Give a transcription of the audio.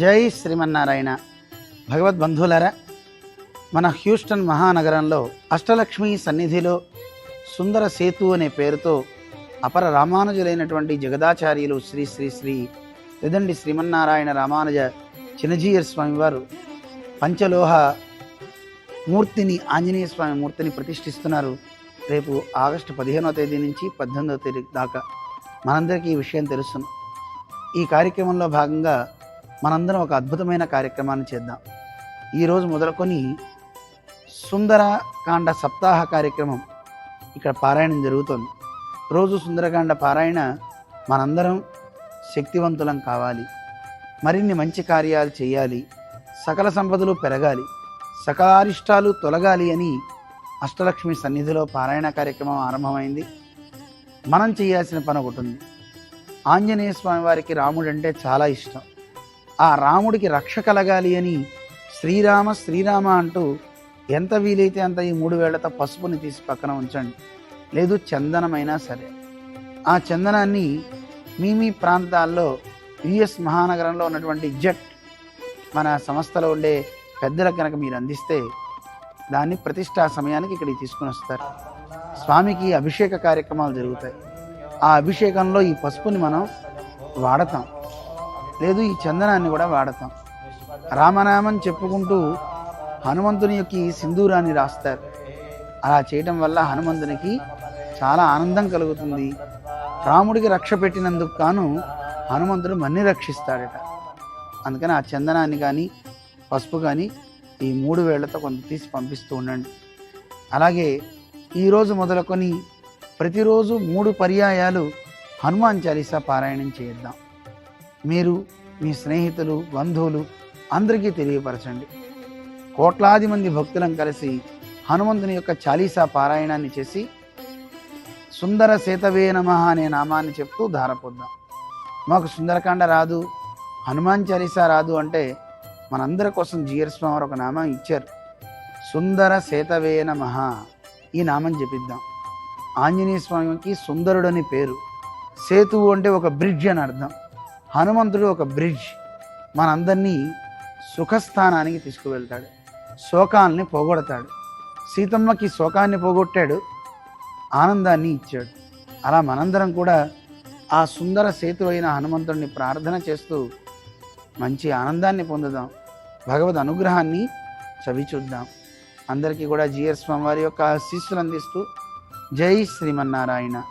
జై శ్రీమన్నారాయణ. భగవద్బంధువులారా మన హ్యూస్టన్ మహానగరంలో అష్టలక్ష్మి సన్నిధిలో సుందర సేతు అనే పేరుతో అపర రామానుజులైనటువంటి జగదాచార్యులు శ్రీ శ్రీ శ్రీ తిదండి శ్రీమన్నారాయణ రామానుజ చినజీయర్ స్వామివారు పంచలోహ మూర్తిని ఆంజనేయ స్వామి మూర్తిని ప్రతిష్ఠిస్తున్నారు. రేపు ఆగస్టు పదిహేనవ తేదీ నుంచి పద్దెనిమిదో తేదీ దాకా మనందరికీ ఈ విషయం తెలుస్తుంది ఈ కార్యక్రమంలో భాగంగా మనందరం ఒక అద్భుతమైన కార్యక్రమాన్ని చేద్దాం. ఈరోజు మొదలుకొని సుందరకాండ సప్తాహ కార్యక్రమం ఇక్కడ పారాయణం జరుగుతుంది. రోజు సుందరకాండ పారాయణ మనందరం శక్తివంతులం కావాలి. మరిన్ని మంచి కార్యాలు చేయాలి. సకల సంపదలు పెరగాలి. సకలారిష్టాలు తొలగాలి అని అష్టలక్ష్మి సన్నిధిలో పారాయణ కార్యక్రమం ఆరంభమైంది. మనం చేయాల్సిన పని ఒకటి ఉంది. ఆంజనేయ స్వామి వారికి రాముడు అంటే చాలా ఇష్టం. ఆ రాముడికి రక్ష కలగాలి అని శ్రీరామ శ్రీరామ అంటూ ఎంత వీలైతే అంత ఈ మూడు వేళ్ళతో పసుపుని తీసి పక్కన ఉంచండి. లేదు చందనమైనా సరే. ఆ చందనాన్ని మీ మీ ప్రాంతాల్లో యుఎస్ మహానగరంలో ఉన్నటువంటి జెట్ మన సంస్థలో ఉండే పెద్దలకు కనుక మీరు అందిస్తే దాన్ని ప్రతిష్టా సమయానికి ఇక్కడికి తీసుకుని వస్తారు. స్వామికి అభిషేక కార్యక్రమాలు జరుగుతాయి. ఆ అభిషేకంలో ఈ పసుపుని మనం వాడతాం. లేదు ఈ చందనాన్ని కూడా వాడతాం. రామనామం చెప్పుకుంటూ హనుమంతుని యొక్క ఈ సింధూరాన్ని రాస్తారు. అలా చేయటం వల్ల హనుమంతునికి చాలా ఆనందం కలుగుతుంది. రాముడికి రక్ష పెట్టినందుకు కాను హనుమంతుడు మన్ని రక్షిస్తాడట. అందుకని ఆ చందనాన్ని కానీ పసుపు కానీ ఈ మూడు వేళ్ళతో కొంత తీసి పంపిస్తూ ఉండండి. అలాగే ఈరోజు మొదలుకొని ప్రతిరోజు మూడు పర్యాయాలు హనుమాన్ చాలీసా పారాయణం చేద్దాం. మీరు మీ స్నేహితులు బంధువులు అందరికీ తెలియపరచండి. కోట్లాది మంది భక్తులను కలిసి హనుమంతుని యొక్క చాలీసా పారాయణాన్ని చేసి సుందర సేతవే నమ అనే నామాన్ని చెప్తూ ధారపొద్దాం మాకు సుందరకాండ రాదు హనుమాన్ చాలీసా రాదు అంటే మనందరి కోసం జియర్ స్వామి వారు ఒక నామం ఇచ్చారు. సుందర సేతవే నమ ఈ నామం జపిద్దాం. ఆంజనేయ స్వామికి సుందరుడని పేరు. సేతువు అంటే ఒక బ్రిడ్జ్ అని అర్థం. హనుమంతుడు ఒక బ్రిడ్జ్ మనందరినీ సుఖస్థానానికి తీసుకువెళ్తాడు. శోకాల్ని పోగొడతాడు. సీతమ్మకి శోకాన్ని పోగొట్టాడు. ఆనందాన్ని ఇచ్చాడు. అలా మనందరం కూడా ఆ సుందర సేతు అయిన హనుమంతుడిని ప్రార్థన చేస్తూ మంచి ఆనందాన్ని పొందుదాం. భగవద్ అనుగ్రహాన్ని చవి చూద్దాం. అందరికీ కూడా జిఎస్ స్వామివారి యొక్క ఆశీస్సులు అందిస్తూ జై శ్రీమన్నారాయణ.